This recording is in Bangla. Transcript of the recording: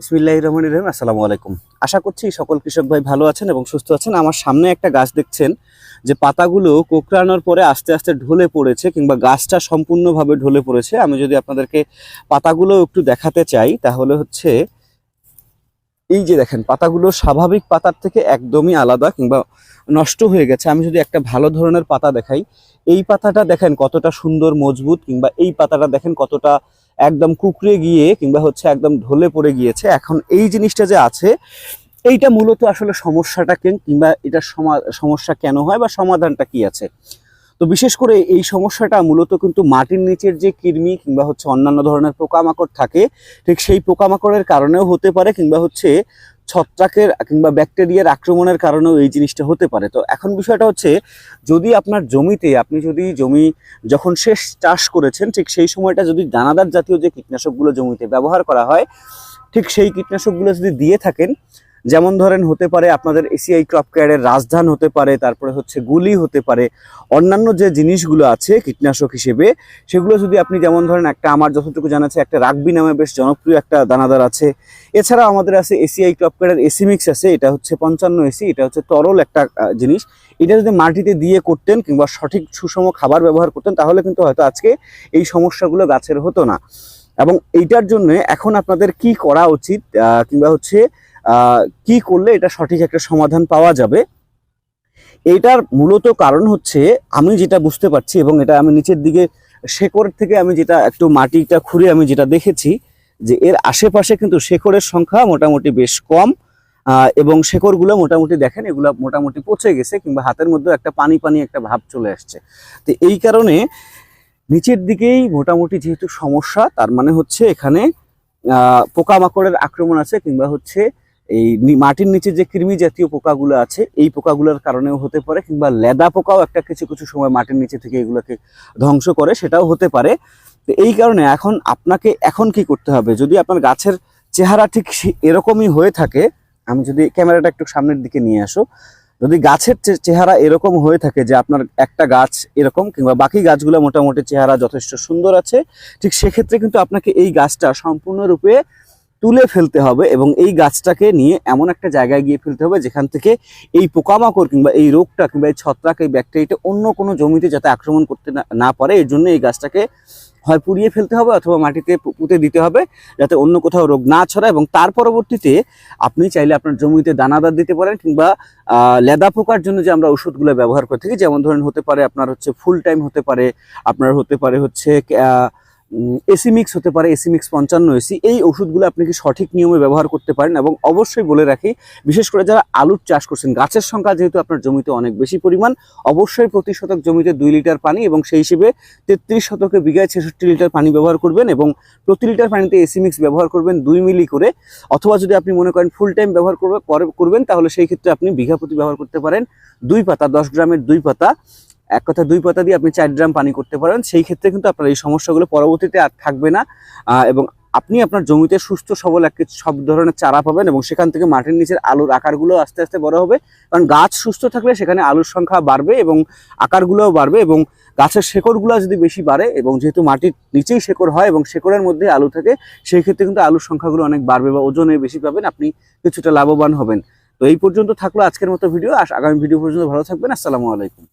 বিসমিল্লাহ রহমান রহিম, আসসালামু আলাইকুম। আশা করছি সকল কৃষক ভাই ভালো আছেন এবং সুস্থ আছেন। আমার সামনে একটা গাছ দেখছেন যে পাতাগুলো কোকড়ানোর পরে আস্তে আস্তে ঢলে পড়েছে কিংবা গাছটা সম্পূর্ণভাবে ঢলে পড়েছে। আমি যদি আপনাদেরকে পাতাগুলো একটু দেখাতে চাই, তাহলে হচ্ছে এই যে দেখেন, পাতাগুলো স্বাভাবিক পাতার থেকে একদমই আলাদা কিংবা নষ্ট হয়ে গেছে। আমি যদি একটা ভালো ধরনের পাতা দেখাই, এই পাতাটা দেখেন কতটা সুন্দর, মজবুত কিংবা এই পাতাটা দেখেন কতটা একদম কুকড়ে গিয়ে কিংবা হচ্ছে একদম ঢলে পড়ে গিয়েছে। এখন এই জিনিসটা যে আছে, এইটা মূলত আসলে সমস্যাটা কেন কিংবা এটা সমা- সমস্যা কেন হয় বা সমাধানটা কি আছে? তো বিশেষ করে এই সমস্যাটা মূলত কিন্তু মাটির নিচের যে কৃমি কিংবা হচ্ছে অন্যান্য ধরনের পোকামাকড় থাকে, ঠিক সেই পোকামাকড়ের কারণেও হতে পারে কিংবা হচ্ছে ছত্রাকের কিংবা ব্যাকটেরিয়ার আক্রমণের কারণেও এই জিনিসটা হতে পারে। তো এখন বিষয়টা হচ্ছে, যদি আপনার জমিতে, আপনি যদি জমি যখন শেষ চাষ করেছেন, ঠিক সেই সময়টা যদি দানাদার জাতীয় যে কীটনাশকগুলো জমিতে ব্যবহার করা হয়, ঠিক সেই কীটনাশকগুলো যদি দিয়ে থাকেন যেমন ধরেন হতে পারে আপনাদের এসিআই ক্রপ কেয়ারের রাজধান হতে পারে, তারপরে হচ্ছে গুলি হতে পারে, অন্যান্য যে জিনিসগুলো আছে কীটনাশক হিসেবে, সেগুলো যদি আপনি যেমন ধরেন একটা আমার যতটুকু জানা আছে, একটা রাগবি নামে বেশ জনপ্রিয় একটা দানাদার আছে। এছাড়া আমাদের আছে এসিআই ক্রপ কেয়ারের এসিমিক্স আছে, এটা হচ্ছে পঞ্চান্ন এসি, এটা হচ্ছে তরল একটা জিনিস। এটা যদি মাটিতে দিয়ে করতেন কিংবা সঠিক সুষম খাবার ব্যবহার করতেন, তাহলে কিন্তু হয়তো আজকে এই সমস্যাগুলো গাছের হতো না। এবং এইটার জন্য এখন আপনাদের কি করা উচিত কিংবা হচ্ছে কি করলে এটা সঠিক একটা সমাধান পাওয়া যাবে? এইটার মূলত কারণ হচ্ছে, আমি যেটা বুঝতে পারছি এবং এটা আমি নিচের দিকে, শেকড় থেকে আমি যেটা একটু মাটিটা খুঁড়ে আমি যেটা দেখেছি, যে এর আশেপাশে কিন্তু শেকড়ের সংখ্যা মোটামুটি বেশ কম এবং শেকড়গুলো মোটামুটি দেখেন, এগুলো মোটামুটি পচে গেছে কিংবা হাতের মধ্যে একটা পানি পানি একটা ভাব চলে আসছে। তো এই কারণে নিচের দিকেই মোটামুটি যেহেতু সমস্যা, তার মানে হচ্ছে এখানে পোকামাকড়ের আক্রমণ আছে কিংবা হচ্ছে এই মাটির নিচে যে কৃমি জাতীয় পোকাগুলো আছে, এই পোকাগুলোর কারণেও হতে পারে, কিংবা লেদা পোকাও একটা কিছু কিছু সময় মাটির নিচে থেকে এগুলোকে ধ্বংস করে, সেটাও হতে পারে। তো এই কারণে এখন আপনাকে এখন কি করতে হবে? যদি আপনার গাছের চেহারা ঠিক এরকমই হয়ে থাকে, আমি যদি ক্যামেরাটা একটু সামনের দিকে নিয়ে আসো, যদি গাছের চেহারা এরকম হয়ে থাকে যে আপনার একটা গাছ এরকম, কিংবা বাকি গাছগুলো মোটামুটি চেহারা যথেষ্ট সুন্দর আছে, ঠিক সেক্ষেত্রে কিন্তু আপনাকে এই গাছটা সম্পূর্ণরূপে তুলে ফেলতে হবে এবং এই গাছটাকে নিয়ে এমন একটা জায়গায় গিয়ে ফেলতে হবে যেখান থেকে এই পোকামাকড় কিংবা এই রোগটা কিংবা এই ছত্রাক, এই ব্যাকটেরিয়াটা অন্য কোনো জমিতে যাতে আক্রমণ করতে না- পারে এই জন্য এই গাছটাকে হয় পুড়িয়ে ফেলতে হবে অথবা মাটিতে পুঁতে দিতে হবে যাতে অন্য কোথাও রোগ না ছড়ায় এবং তার পরবর্তীতে আপনি চাইলে আপনার জমিতে দানাদার দিতে পারেন কিংবা লেদা পোকার জন্য যে আমরা ওষুধগুলো ব্যবহার করে থাকি, যেমন ধরেন হতে পারে আপনার হচ্ছে ফুল টাইম হতে পারে, আপনার হতে পারে হচ্ছে এসি মিক্স হতে পারে এসি মিক্স পঞ্চান্ন এসি এই ওষুধগুলো আপনি কি সঠিক নিয়মে ব্যবহার করতে পারেন এবং অবশ্যই বলে রাখি, বিশেষ করে যারা আলুর চাষ করছেন, গাছের সংখ্যা যেহেতু আপনার জমিতে অনেক বেশি পরিমাণ, অবশ্যই প্রতি শতক জমিতে দুই লিটার পানি এবং সেই হিসেবে তেত্রিশ শতকে বিঘায় ছেষট্টি লিটার পানি ব্যবহার করবেন এবং প্রতি লিটার পানিতে এসি মিক্স ব্যবহার করবেন দুই মিলি করে, অথবা যদি আপনি মনে করেন ফুল টাইম ব্যবহার করবে করে- করবেন, তাহলে সেই ক্ষেত্রে আপনি বিঘা প্রতি ব্যবহার করতে পারেন দুই পাতা, দশ গ্রামের দুই পাতা এক কথা দুই পাতা দিয়ে আপনি চার ড্রাম পানি করতে পারেন, সেই ক্ষেত্রে কিন্তু আপনার এই সমস্যাগুলো পরবর্তীতে আর থাকবে না। এবং আপনি আপনার জমিতে সুস্থ, সবল এক সব ধরনের চারা পাবেন এবং সেখান থেকে মাটির নিচের আলুর আকারগুলো আস্তে আস্তে বড় হবে। কারণ গাছ সুস্থ থাকলে সেখানে আলুর সংখ্যা বাড়বে এবং আকারগুলোও বাড়বে এবং গাছের শেকড়গুলো যদি বেশি বাড়ে এবং যেহেতু মাটির নিচেই শেকড় হয় এবং শেকড়ের মধ্যে আলু থাকে, সেই ক্ষেত্রে কিন্তু আলুর সংখ্যাগুলো অনেক বাড়বে বা ওজনে বেশি পাবেন, আপনি কিছুটা লাভবান হবেন। তো এই পর্যন্ত থাকল আজকের মতো ভিডিও। আর আগামী ভিডিও পর্যন্ত ভালো থাকবেন। আসসালামু আলাইকুম।